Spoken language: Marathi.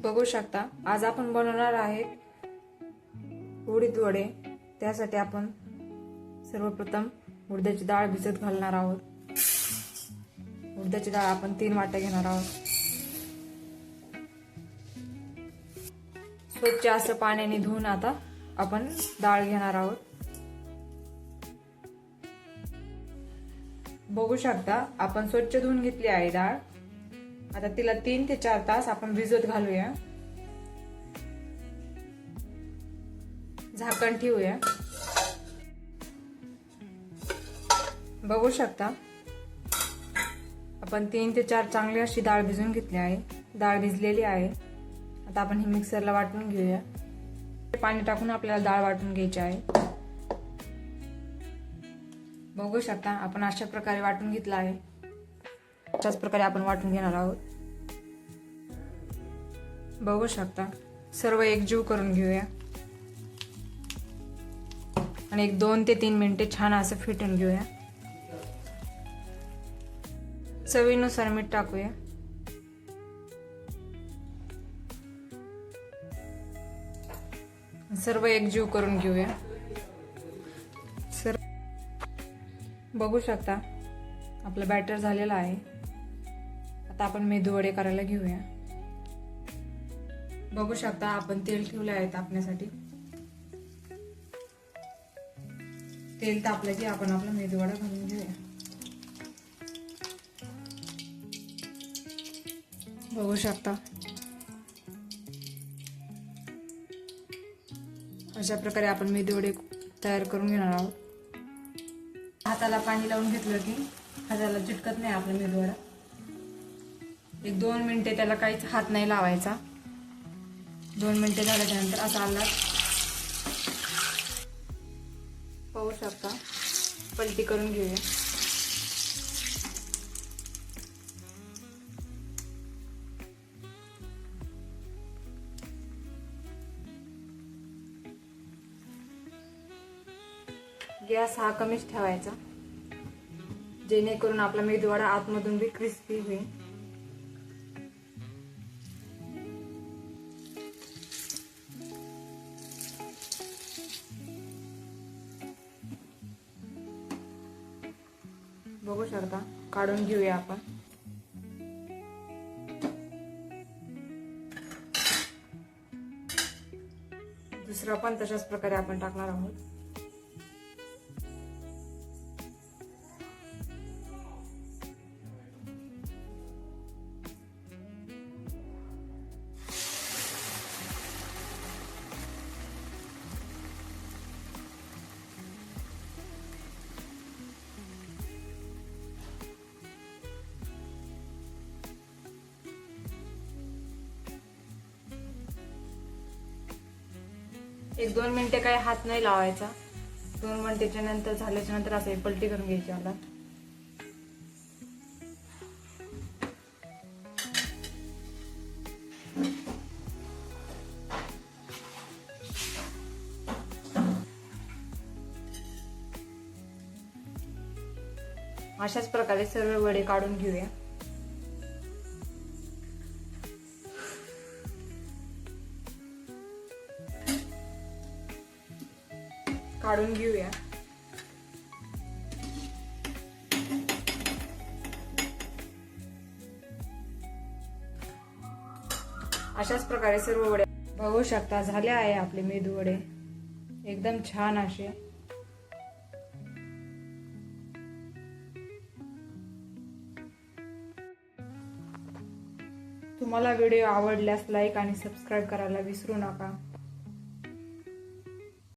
बघू शकता. आज आपण बनवणार आहे उडीद वडे. त्यासाठी आपण सर्वप्रथम उडद्याची डाळ भिजत घालणार आहोत. उडद्याची डाळ आपण तीन वाट्या घेणार आहोत. स्वच्छ असं पाण्याने धुवून आता आपण डाळ घेणार आहोत. बघू शकता आपण स्वच्छ धुवून घेतली आहे डाळ. आता तिला तीन ते चार तास आपण भिजत घालूया. झाकण ठेवूया. बघू शकता. आपण तीन ते चार चांगली अशी डाळ भिजून घेतली आहे. डाळ भिजलेली आहे. आता आपण ही मिक्सरला वाटून घेऊया. पाणी टाकून आपल्याला डाळ वाटून घ्यायची आहे. बघू शकता आपण अशा प्रकारे वाटून घेतला आहे. अशाच प्रकारे आपण वाटून घेणार आहोत. बघू शकता. सर्व एकजीव करून घेऊया. आणि एक दोन ते तीन मिनिटे छान असं फिटून घेऊया. चवीनुसार मीठ टाकूया. सर्व एकजीव करून घेऊया. सर बघू शकता. आपलं बॅटर झालेलं आहे. आता आपण मेदू वडे करायला घेऊया. बघू शकता आपण तेल ठेवले आहे तापण्यासाठी. तेल तापलं की आपण आपला मेदूवडा घालून घेऊया. बघू शकता. अशा प्रकारे आपण मेदूवडे तयार करून घेणार आहोत. हाताला पाणी लावून घेतलं की हाताला चिटकत नाही आपला मेदूवडा. एक दोन मिनिटे त्याला काहीच हात नाही लावायचा. दोन मिनटं झाल्याच्यानंतर असा आला पाहू शकता. पलटी करून घेऊया. गॅस हा कमीच ठेवायचा. जेणेकरून आपला मेदवाडा आतमधून बी क्रिस्पी होईल. बघू शकता. काढून घेऊया आपण. दुसरा पण तशाच प्रकारे आपण टाकणार आहोत. एक दोन मिनटे काही हात नाही लावायचा. दोन मिनटेच्या नंतर झाल्याच्यानंतर असं पलटी करून घ्यायची मला अशाच प्रकारे सर्व वडे काढून घेऊया. काढून घेऊया. अशाच प्रकारे सर्व वडे बघू शकता झाले आहे आपले मेदू वडे. एकदम छान असे. तुम्हाला व्हिडिओ आवडल्यास लाईक आणि सबस्क्राईब करायला विसरू नका.